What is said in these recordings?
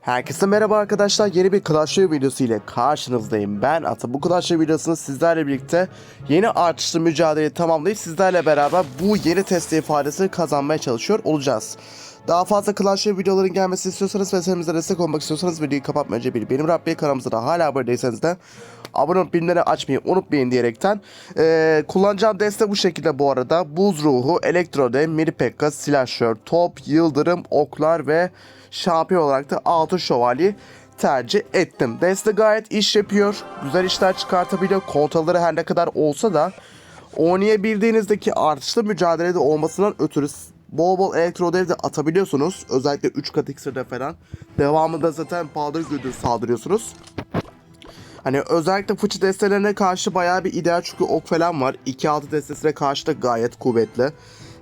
Herkese merhaba arkadaşlar. Yeni bir Clash Royale videosu ile karşınızdayım. Ben Ata. Bu Clash Royale videosunu sizlerle birlikte yeni artışlı mücadeleyi tamamlayıp sizlerle beraber bu yeni test ifadesini kazanmaya çalışıyor olacağız. Daha fazla Clash videoların gelmesini istiyorsanız ve serimize destek olmak istiyorsanız videoyu kapatmadan önce bir benim Rabbi kanalımıza da hala abone değilseniz de abone olup bildirimleri açmayı unutmayın diyerekten eee, kullanacağım deste bu şekilde bu arada. Buz ruhu, elektrode, mini pekka, silahşör, top, yıldırım, oklar ve şampiyon olarak da altın şövalye tercih ettim. Deste gayet iş yapıyor. Güzel işler çıkartabiliyor. Kontaları her ne kadar olsa da oynayabildiğinizdeki artışlı mücadelede olmasından ötürü bol bol elektrodev de atabiliyorsunuz. Özellikle 3 kat iksirde falan. Devamında zaten paldır güdür saldırıyorsunuz. Hani özellikle fıçı destelerine karşı bayağı bir ideal çünkü ok falan var. 2-6 destesine karşı da gayet kuvvetli.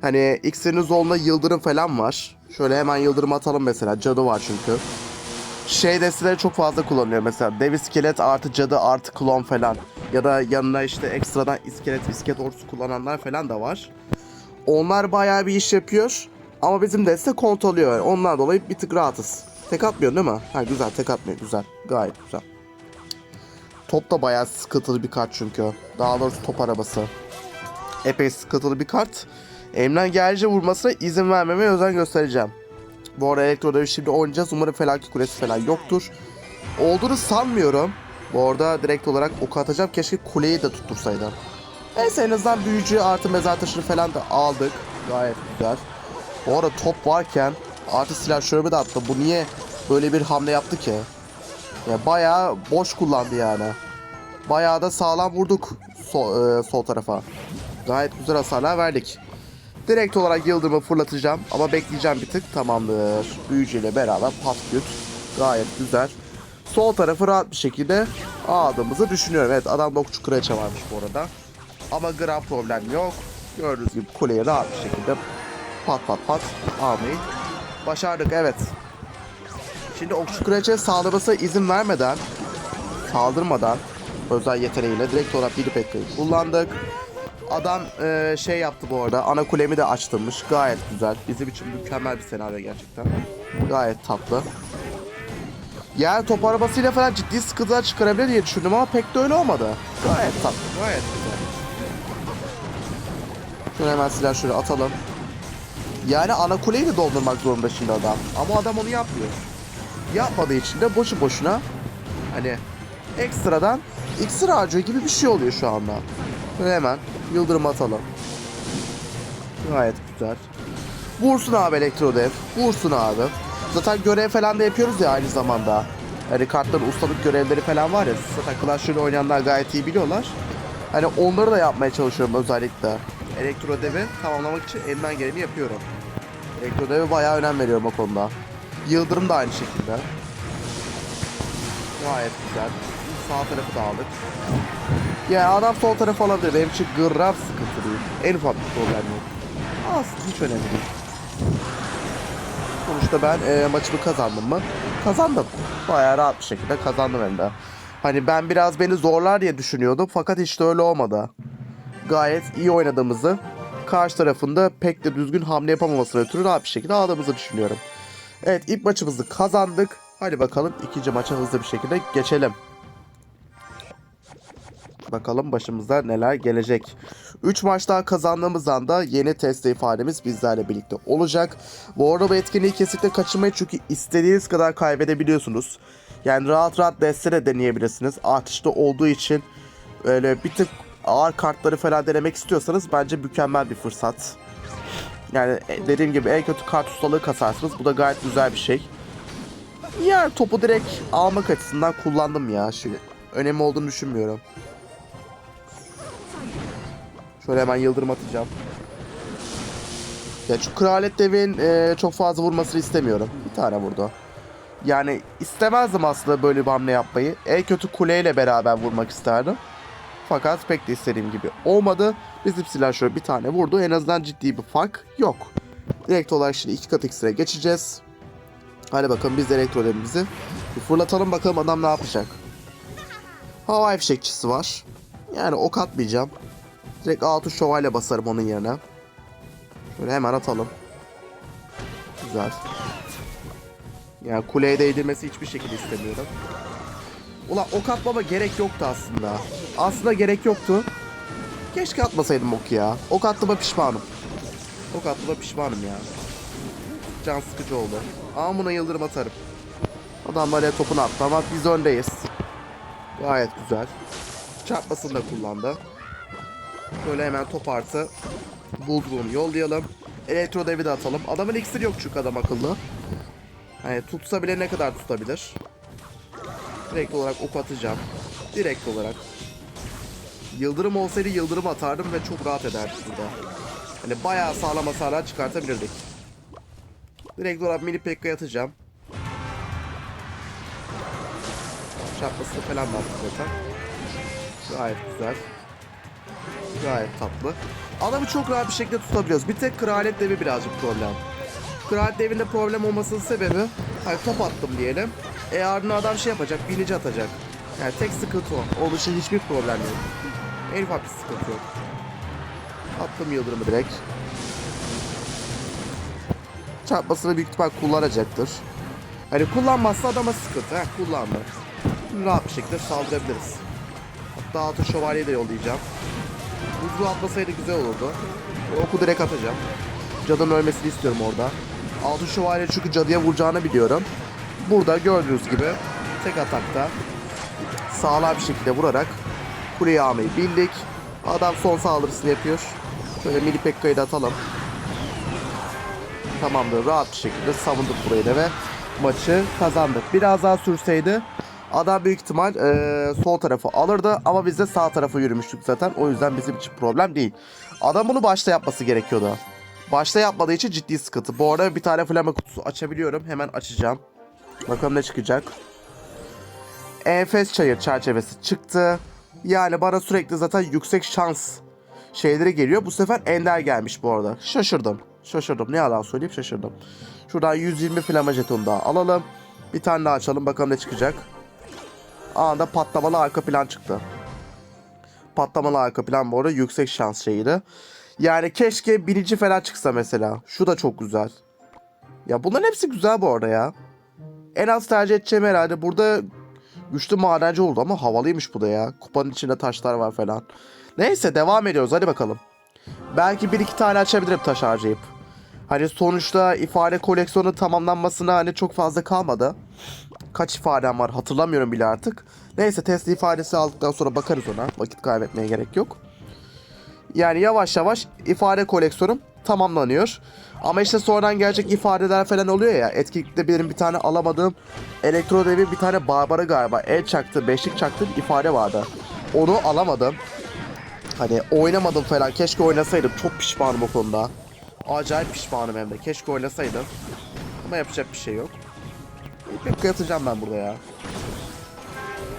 Hani iksirin zonunda yıldırım falan var. Şöyle hemen yıldırım atalım mesela. Cadı var çünkü. Şey desteleri çok fazla kullanılıyor mesela. Dev iskelet artı cadı artı klon falan. Ya da yanına işte ekstradan iskelet iskelet ordusu kullananlar falan da var. Onlar bayağı bir iş yapıyor. Ama bizim deste kontrolüyor. Yani ondan dolayı bir tık rahatız. Tek atmıyor değil mi? Ha güzel tek atmıyor güzel. Gayet güzel. Top da bayağı sıkıntılı bir kart çünkü. Daha doğrusu top arabası. Epey sıkıntılı bir kart. Emren gelce vurmasına izin vermemeye özen göstereceğim. Bu arada Elektro'da şimdi oynayacağız. Umarım felaki kulesi falan yoktur. Olduğunu sanmıyorum. Bu arada direkt olarak ok atacağım. Keşke kuleyi de tuttursaydım. Neyse en azından büyücü artı mezar taşını falan da aldık. Gayet güzel. Bu arada top varken artı silah şöyle de attı. Bu niye böyle bir hamle yaptı ki? Ya bayağı boş kullandı yani. Bayağı da sağlam vurduk sol, e, sol tarafa. Gayet güzel hasarlar verdik. Direkt olarak yıldırımı fırlatacağım ama bekleyeceğim bir tık tamamdır. Büyücüyle beraber pat güt. Gayet güzel. Sol tarafı rahat bir şekilde aldığımızı düşünüyorum. Evet adam dokçu kraliçe varmış bu arada. Ama gram problem yok. Gördüğünüz gibi kuleyi rahat bir şekilde pat pat pat almayı başardık evet. Şimdi okçu kraliçe saldırmasına izin vermeden saldırmadan özel yeteneğiyle direkt olarak bir pekkayı kullandık. Adam e, şey yaptı bu arada. Ana kulemi de açtırmış. Gayet güzel. Bizim için mükemmel bir senaryo gerçekten. Gayet tatlı. Yani top arabasıyla falan ciddi sıkıntılar çıkarabilir diye düşündüm ama pek de öyle olmadı. Gayet tatlı. Gayet güzel. Şöyle hemen silah şöyle atalım. Yani ana kuleyi de doldurmak zorunda şimdi adam. Ama adam onu yapmıyor. Yapmadığı için de boşu boşuna hani ekstradan iksir harcıyor gibi bir şey oluyor şu anda. Böyle hemen yıldırım atalım. Gayet güzel. Vursun abi Elektrodev. Vursun abi. Zaten görev falan da yapıyoruz ya aynı zamanda. Hani kartların ustalık görevleri falan var ya. Zaten Clash Royale oynayanlar gayet iyi biliyorlar. Hani onları da yapmaya çalışıyorum özellikle. Elektrodev'i tamamlamak için elimden geleni yapıyorum. Elektrodev'e bayağı önem veriyorum o konuda. Yıldırım da aynı şekilde. Gayet güzel. Sağ tarafı da aldık. Ya adam sol tarafı alabilir. Benim için gram sıkıntı değil. En ufak bir problem yok. Aslında hiç önemli değil. Sonuçta ben e, maçımı kazandım mı? Kazandım. Bayağı rahat bir şekilde kazandım hem de. Hani ben biraz beni zorlar diye düşünüyordum fakat hiç de öyle olmadı. Gayet iyi oynadığımızı, karşı tarafında pek de düzgün hamle yapamamasına ötürü rahat bir şekilde aldığımızı düşünüyorum. Evet ilk maçımızı kazandık. Hadi bakalım ikinci maça hızlı bir şekilde geçelim. Bakalım başımıza neler gelecek. 3 maç daha kazandığımız anda yeni test ifademiz bizlerle birlikte olacak. Bu arada bu etkinliği kesinlikle kaçırmayın çünkü istediğiniz kadar kaybedebiliyorsunuz. Yani rahat rahat deste de deneyebilirsiniz. Artışta olduğu için öyle bir tık ağır kartları falan denemek istiyorsanız bence mükemmel bir fırsat. Yani e, dediğim gibi en kötü kart ustalığı kasarsınız. Bu da gayet güzel bir şey. Yani topu direkt almak açısından kullandım ya. Şimdi önemi olduğunu düşünmüyorum. Şöyle hemen yıldırım atacağım. Ya şu kralet devin e, çok fazla vurmasını istemiyorum. Bir tane vurdu. Yani istemezdim aslında böyle bir hamle yapmayı. En kötü kuleyle beraber vurmak isterdim. Fakat pek de istediğim gibi olmadı. Bizim silah şöyle bir tane vurdu. En azından ciddi bir fark yok. Direkt olarak şimdi iki kat iksire geçeceğiz. Hadi bakalım biz de elektrolerimizi bir fırlatalım bakalım adam ne yapacak. Hava fişekçisi var. Yani ok atmayacağım. Direkt altı şövalye basarım onun yerine. Şöyle hemen atalım. Güzel. Yani kuleye değdirmesi hiçbir şekilde istemiyorum. Ulan ok atmama gerek yoktu aslında. Aslında gerek yoktu. Keşke atmasaydım ok ya. Ok attığıma pişmanım. Ok attığıma pişmanım ya. Can sıkıcı oldu. Ama buna yıldırım atarım. Adamlar ya topunu attı ama biz öndeyiz. Gayet güzel. Çarpmasını da kullandı. Böyle hemen top artı Bulduğunu yollayalım. Elektro devi de atalım. Adamın iksiri yok çünkü adam akıllı. Hani tutsa bile ne kadar tutabilir? Direkt olarak ok atacağım. Direkt olarak. Yıldırım olsaydı yıldırım atardım ve çok rahat ederdik burada. Hani bayağı sağlam hasarlar çıkartabilirdik. Direkt olarak mini pekka'ya atacağım. Çarpmasını falan da zaten. Gayet güzel. Gayet tatlı. Adamı çok rahat bir şekilde tutabiliyoruz. Bir tek kraliyet devi birazcık problem. Kraliyet devinde problem olmasının sebebi hani top attım diyelim. E ardına adam şey yapacak, bilici atacak. Yani tek sıkıntı o. Onun için hiçbir problem yok. En ufak sıkıntı yok. Attım yıldırımı direkt. Çarpmasını büyük ihtimal kullanacaktır. Hani kullanmazsa adama sıkıntı. Heh kullandı. Rahat bir şekilde saldırabiliriz. Hatta altın şövalyeyi de yollayacağım. Buzlu atmasaydı güzel olurdu. Oku direkt atacağım. Cadının ölmesini istiyorum orada. Altın şövalye çünkü cadıya vuracağını biliyorum. Burada gördüğünüz gibi tek atakta sağlam bir şekilde vurarak kuleyi almayı bildik. Adam son saldırısını yapıyor. Şöyle mini pekka'yı da atalım. Tamamdır. Rahat bir şekilde savunduk burayı da ve maçı kazandık. Biraz daha sürseydi adam büyük ihtimal eee, sol tarafı alırdı ama biz de sağ tarafa yürümüştük zaten. O yüzden bizim için problem değil. Adam bunu başta yapması gerekiyordu. Başta yapmadığı için ciddi sıkıntı. Bu arada bir tane flama kutusu açabiliyorum. Hemen açacağım. Bakalım ne çıkacak. Enfes çayır çerçevesi çıktı. Yani bana sürekli zaten yüksek şans şeyleri geliyor. Bu sefer ender gelmiş bu arada. Şaşırdım. Şaşırdım. Ne yalan söyleyeyim şaşırdım. Şuradan 120 flama jeton daha alalım. Bir tane daha açalım bakalım ne çıkacak. Anında patlamalı arka plan çıktı. Patlamalı arka plan bu arada yüksek şans şeyiydi. Yani keşke birinci falan çıksa mesela. Şu da çok güzel. Ya bunların hepsi güzel bu arada ya. En az tercih edeceğim herhalde. Burada güçlü madenci oldu ama havalıymış bu da ya. Kupanın içinde taşlar var falan. Neyse devam ediyoruz hadi bakalım. Belki bir iki tane açabilirim taş harcayıp. Hani sonuçta ifade koleksiyonu tamamlanmasına hani çok fazla kalmadı. Kaç ifadem var hatırlamıyorum bile artık. Neyse test ifadesi aldıktan sonra bakarız ona. Vakit kaybetmeye gerek yok. Yani yavaş yavaş ifade koleksiyonum tamamlanıyor. Ama işte sonradan gelecek ifadeler falan oluyor ya. Etkinlikte benim bir tane alamadığım elektro devi bir tane Barbara galiba el çaktı, beşlik çaktı ifade vardı. Onu alamadım. Hani oynamadım falan. Keşke oynasaydım. Çok pişmanım o konuda. Acayip pişmanım hem de. Keşke oynasaydım. Ama yapacak bir şey yok. Hep yatacağım ben burada ya.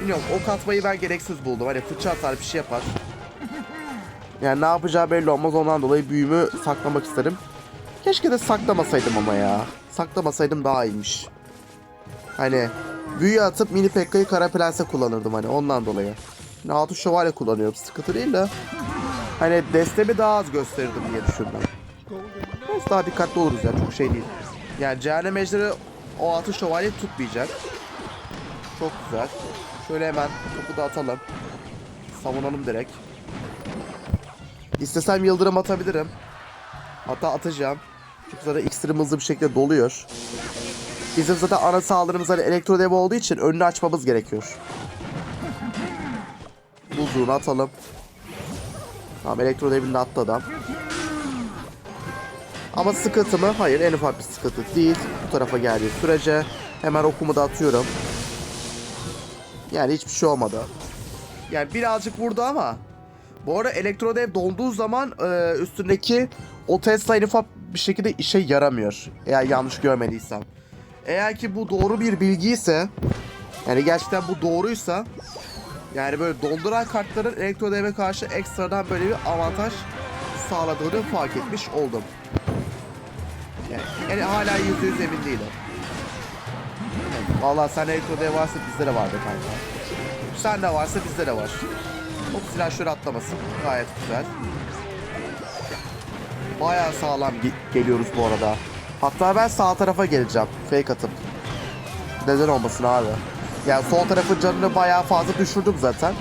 Bilmiyorum ok atmayı ben gereksiz buldum. Hani fıçı atar bir şey yapar. Yani ne yapacağı belli olmaz ondan dolayı büyümü saklamak isterim. Keşke de saklamasaydım ama ya. Saklamasaydım daha iyiymiş. Hani büyü atıp mini pekka'yı kara prense kullanırdım hani ondan dolayı. Şimdi altı şövalye kullanıyorum sıkıntı değil de. Hani destemi daha az gösterirdim diye düşündüm. Neyse daha dikkatli oluruz ya çok şey değil. Yani cehennem ejderi o altı şövalye tutmayacak. Çok güzel. Şöyle hemen topu da atalım. Savunalım direkt. İstesem yıldırım atabilirim. Hatta atacağım. Çünkü zaten iksirim hızlı bir şekilde doluyor. Bizim zaten ana saldırımız hani elektro dev olduğu için önünü açmamız gerekiyor. Buzluğunu atalım. Tamam elektro devini de attı adam. Ama sıkıntı mı? Hayır en ufak bir sıkıntı değil. Bu tarafa geldiği sürece hemen okumu da atıyorum. Yani hiçbir şey olmadı. Yani birazcık vurdu ama bu arada elektrodev donduğu zaman e, üstündeki o Tesla ufak bir şekilde işe yaramıyor. Eğer yanlış görmediysem. Eğer ki bu doğru bir bilgi ise yani gerçekten bu doğruysa yani böyle donduran kartların elektrodeve karşı ekstradan böyle bir avantaj sağladığını fark etmiş oldum. Yani, hala yüzde yüz emin değilim. Yani, Vallahi sen elektrodev varsa bizde de vardı kanka. Sen de varsa bizde de var. O silah şöyle atlamasın. Gayet güzel. Bayağı sağlam ge- geliyoruz bu arada. Hatta ben sağ tarafa geleceğim. Fake atıp. Neden olmasın abi? Yani sol tarafın canını bayağı fazla düşürdüm zaten.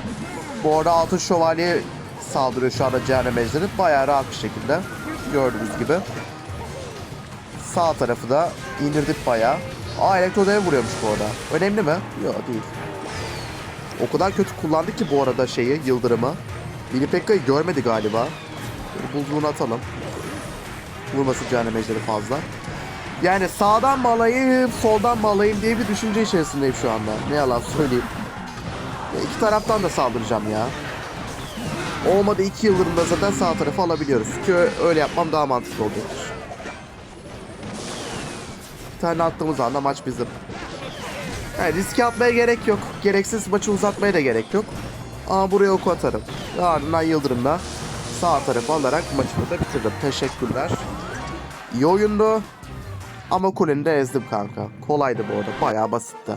Bu arada altın şövalye saldırıyor şu anda cehennem ejderi. Bayağı rahat bir şekilde. Gördüğünüz gibi. Sağ tarafı da indirdik bayağı. Aa elektrodaya vuruyormuş bu arada. Önemli mi? Yok değil. O kadar kötü kullandık ki bu arada şeyi, yıldırımı. Mini Pekka'yı görmedi galiba. Böyle buzluğunu atalım. Vurmasın cehennem ejderi fazla. Yani sağdan mı alayım, soldan mı alayım diye bir düşünce içerisindeyim şu anda. Ne yalan söyleyeyim. Ya iki taraftan da saldıracağım ya. Olmadı iki yıldırımda zaten sağ tarafı alabiliyoruz. Ki öyle yapmam daha mantıklı olacaktır. Bir tane attığımız anda maç bizim. Yani riske atmaya gerek yok. Gereksiz maçı uzatmaya da gerek yok. Ama buraya oku atarım. Ardından yıldırımla sağ tarafı alarak maçımı da bitirdim. Teşekkürler. İyi oyundu. Ama kuleni de ezdim kanka. Kolaydı bu arada. Bayağı basitti.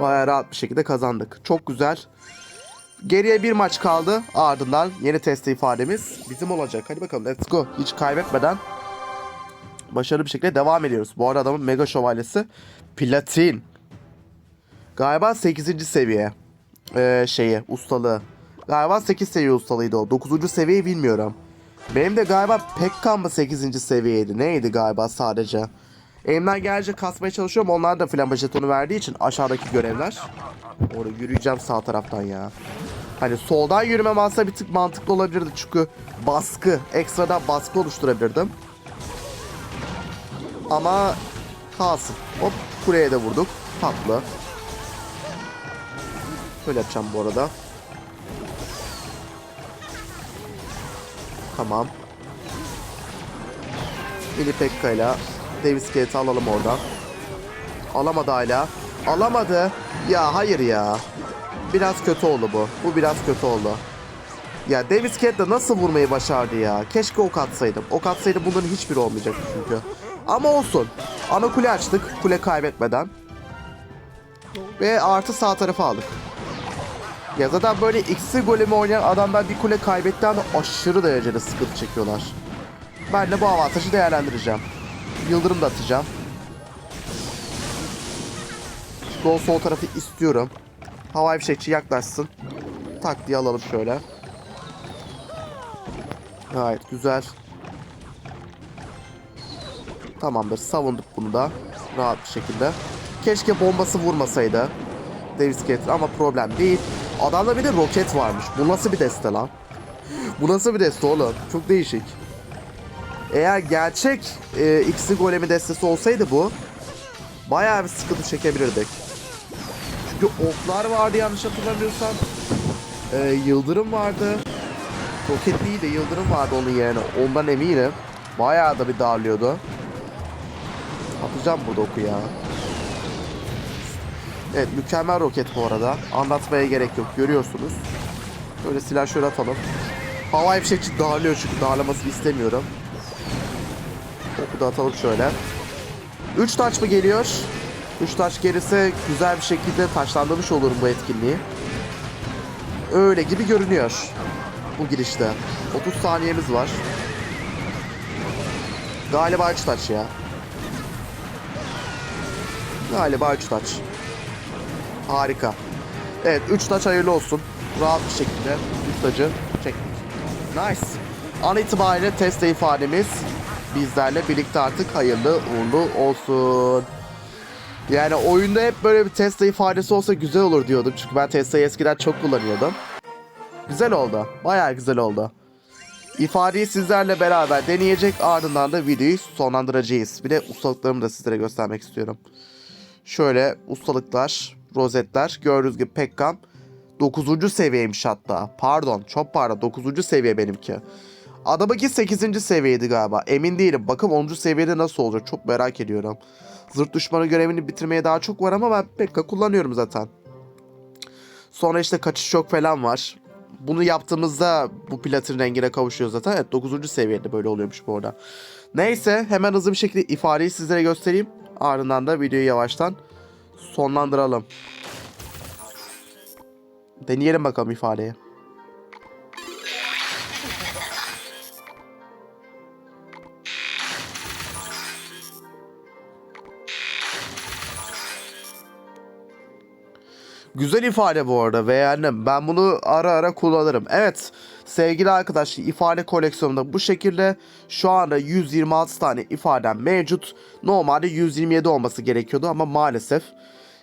Bayağı rahat bir şekilde kazandık. Çok güzel. Geriye bir maç kaldı. Ardından yeni test ifademiz bizim olacak. Hadi bakalım let's go. Hiç kaybetmeden başarılı bir şekilde devam ediyoruz. Bu arada adamın mega şövalyesi platin. Galiba 8. seviye ee, şeyi ustalığı. Galiba 8 seviye ustalığıydı o. 9. seviyeyi bilmiyorum. Benim de galiba Pekkan mı 8. seviyeydi. Neydi galiba sadece. Elimden gelince kasmaya çalışıyorum. Onlar da flambe jetonu verdiği için aşağıdaki görevler. Orada yürüyeceğim sağ taraftan ya. Hani soldan yürümem aslında bir tık mantıklı olabilirdi çünkü baskı, ekstradan baskı oluşturabilirdim. Ama kalsın. Hop kuleye de vurduk. Tatlı. Böyle yapacağım bu arada. Tamam. Mini Pekka ile Davis Gate'i alalım oradan. Alamadı hala. Alamadı. Ya hayır ya. Biraz kötü oldu bu. Bu biraz kötü oldu. Ya Davis Cat nasıl vurmayı başardı ya. Keşke ok atsaydım. Ok atsaydım bunların hiçbiri olmayacaktı çünkü. Ama olsun. Ana kule açtık. Kule kaybetmeden. Ve artı sağ tarafa aldık. Ya zaten böyle X'i golemi oynayan adamlar bir kule kaybettiğinde anda aşırı derecede sıkıntı çekiyorlar. Ben de bu avantajı değerlendireceğim. Yıldırım da atacağım. Sol sol tarafı istiyorum. Havai fişekçi yaklaşsın. Tak diye alalım şöyle. Gayet güzel. Tamamdır. Savunduk bunu da. Rahat bir şekilde. Keşke bombası vurmasaydı. Davis Gator ama problem değil. Adamda bir de roket varmış. Bu nasıl bir deste lan? Bu nasıl bir deste oğlum? Çok değişik. Eğer gerçek e, X'i golemi destesi olsaydı bu bayağı bir sıkıntı çekebilirdik. Çünkü oklar vardı yanlış hatırlamıyorsam. E, yıldırım vardı. Roket değil de yıldırım vardı onun yerine. Ondan eminim. Bayağı da bir darlıyordu. Atacağım burada oku ya. Evet mükemmel roket bu arada. Anlatmaya gerek yok görüyorsunuz. Böyle silah şöyle atalım. Havai fişekçi darlıyor çünkü darlamasını istemiyorum. Oku da atalım şöyle. 3 taş mı geliyor? 3 taş gelirse güzel bir şekilde taşlandırmış olurum bu etkinliği. Öyle gibi görünüyor. Bu girişte. 30 saniyemiz var. Galiba 3 taş ya. Galiba 3 taç. Harika. Evet 3 taç hayırlı olsun. Rahat bir şekilde 3 tacı çektik. Nice. An itibariyle test ifademiz bizlerle birlikte artık hayırlı uğurlu olsun. Yani oyunda hep böyle bir Tesla ifadesi olsa güzel olur diyordum. Çünkü ben Tesla'yı eskiden çok kullanıyordum. Güzel oldu. Bayağı güzel oldu. İfadeyi sizlerle beraber deneyecek ardından da videoyu sonlandıracağız. Bir de ustalıklarımı da sizlere göstermek istiyorum. Şöyle ustalıklar, rozetler. Gördüğünüz gibi Pekkan 9. seviyeymiş hatta. Pardon çok pardon 9. seviye benimki. Adamınki 8. seviyeydi galiba. Emin değilim. Bakın 10. seviyede nasıl olacak çok merak ediyorum. Zırt düşmanı görevini bitirmeye daha çok var ama ben Pekka kullanıyorum zaten. Sonra işte kaçış çok falan var. Bunu yaptığımızda bu platin rengine kavuşuyor zaten. Evet 9. seviyede böyle oluyormuş bu arada. Neyse hemen hızlı bir şekilde ifadeyi sizlere göstereyim. Ardından da videoyu yavaştan sonlandıralım. Deneyelim bakalım ifadeyi. Güzel ifade bu arada beğendim. Ben bunu ara ara kullanırım. Evet sevgili arkadaşlar ifade koleksiyonunda bu şekilde şu anda 126 tane ifadem mevcut. Normalde 127 olması gerekiyordu ama maalesef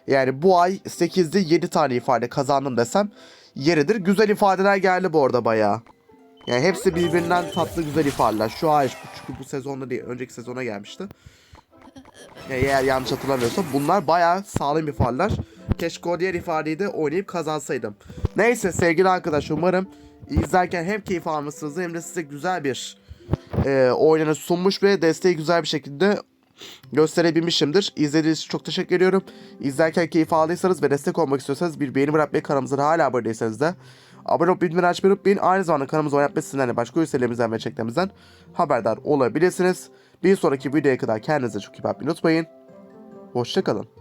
yani bu ay 8'de 7 tane ifade kazandım desem yeridir. Güzel ifadeler geldi bu arada bayağı. Yani hepsi birbirinden tatlı güzel ifadeler. Şu ay çünkü bu sezonda değil önceki sezona gelmişti. Yani eğer yanlış hatırlamıyorsam bunlar bayağı sağlam ifadeler. Keşke o diğer ifadeyi de oynayıp kazansaydım. Neyse sevgili arkadaşlar umarım izlerken hem keyif almışsınızdır hem de size güzel bir e, oynanış sunmuş ve desteği güzel bir şekilde gösterebilmişimdir. İzlediğiniz için çok teşekkür ediyorum. İzlerken keyif aldıysanız ve destek olmak istiyorsanız bir beğeni bırakmayı kanalımıza da hala abone de abone olup bildirimleri açmayı unutmayın. Aynı zamanda kanalımıza oynatma sizlerle de başka üyelerimizden ve çeklerimizden haberdar olabilirsiniz. Bir sonraki videoya kadar kendinize çok iyi bakmayı unutmayın. Hoşçakalın.